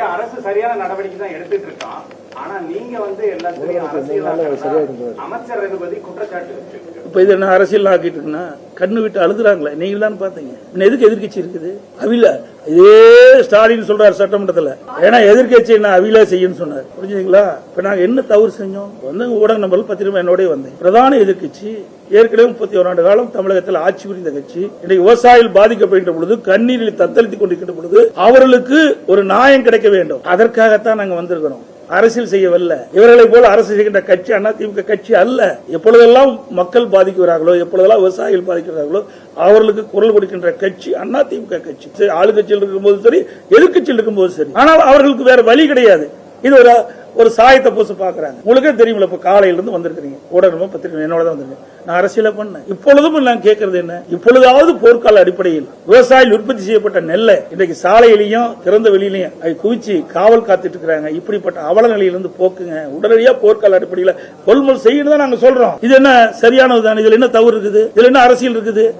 ஐயா அரசு சரியான நடவடிக்கை தான் எடுத்துட்டு இருக்கோம் ஆனா நீங்க வந்து எல்லாத்துலயும் அரசியல் அமைச்சர் ரகுபதி குற்றச்சாட்டு இப்ப இது என்ன அரசியல் ஆக்கிட்டு இருக்குன்னா? கண்ணு விட்டு அழுதுறாங்களே நீங்கள் தான் பார்த்தீங்க. இன்னும் எதுக்கு எதிர்க்கட்சி இருக்குது? அவில இதே ஸ்டாலின் சொல்றாரு சட்டமன்றத்தில். ஏன்னா எதிர்க்கட்சி என்ன அவில செய்யுன்னு சொன்னார். புரிஞ்சுங்களா இப்போ நாங்கள் என்ன தவறு செஞ்சோம்? வந்து ஊடக நம்பர் பத்திரிகை என்னோடய வந்தேன். பிரதான எதிர்க்கட்சி ஏற்கனவே முப்பத்தி ஓராண்டு காலம் தமிழகத்தில் ஆட்சி புரிந்த கட்சி. இன்றைக்கு விவசாயிகள் பாதிக்கப்படுகின்ற பொழுது கண்ணீரில் தத்தளித்துக் கொண்டிருக்கின்ற பொழுது அவர்களுக்கு ஒரு நியாயம் கிடைக்க வேண்டும். அதற்காகத்தான் நாங்கள் வந்திருக்கிறோம். அரசியல் செய்யவில்லை. இவர்களை போல அரசு செய்கின்ற கட்சி அண்ணா திமுக கட்சி அல்ல. எப்பொழுதெல்லாம் மக்கள் பாதிக்கிறார்களோ எப்பொழுதெல்லாம் விவசாயிகள் பாதிக்கிறார்களோ அவர்களுக்கு குரல் கொடுக்கின்ற கட்சி அண்ணா திமுக கட்சி. சரி, இருக்கும் போது சரி எதிர்க்கட்சியில் இருக்கும்போது சரி. ஆனால் அவர்களுக்கு வேற வழி கிடையாது. இது ஒரு ஒரு சாயத்தை பூச பாக்குறாங்க உங்களுக்கே தெரியுமில்ல இப்ப காலையில இருந்து வந்திருக்கிறீங்க. ஊடகமோ பத்திரிகை என்னோட தான் வந்திருக்கேன். நான் அரசியல பண்ணேன். இப்பொழுதும் நான் கேட்கறது என்ன? இப்பொழுதாவது போர்க்கால அடிப்படையில் விவசாயிகள் உற்பத்தி செய்யப்பட்ட நெல்லை இன்றைக்கு சாலையிலையும் திறந்த வெளியிலையும் அதை குவிச்சு காவல் காத்துட்டு இருக்கிறாங்க. இப்படிப்பட்ட அவல நிலையிலிருந்து போக்குங்க. உடனடியா போர்க்கால அடிப்படையில் கொள்முதல் செய்யணும் தான் நாங்க சொல்றோம். இது என்ன சரியானது இதுல என்ன தவறு இருக்குது? இதுல என்ன அரசியல் இருக்குது?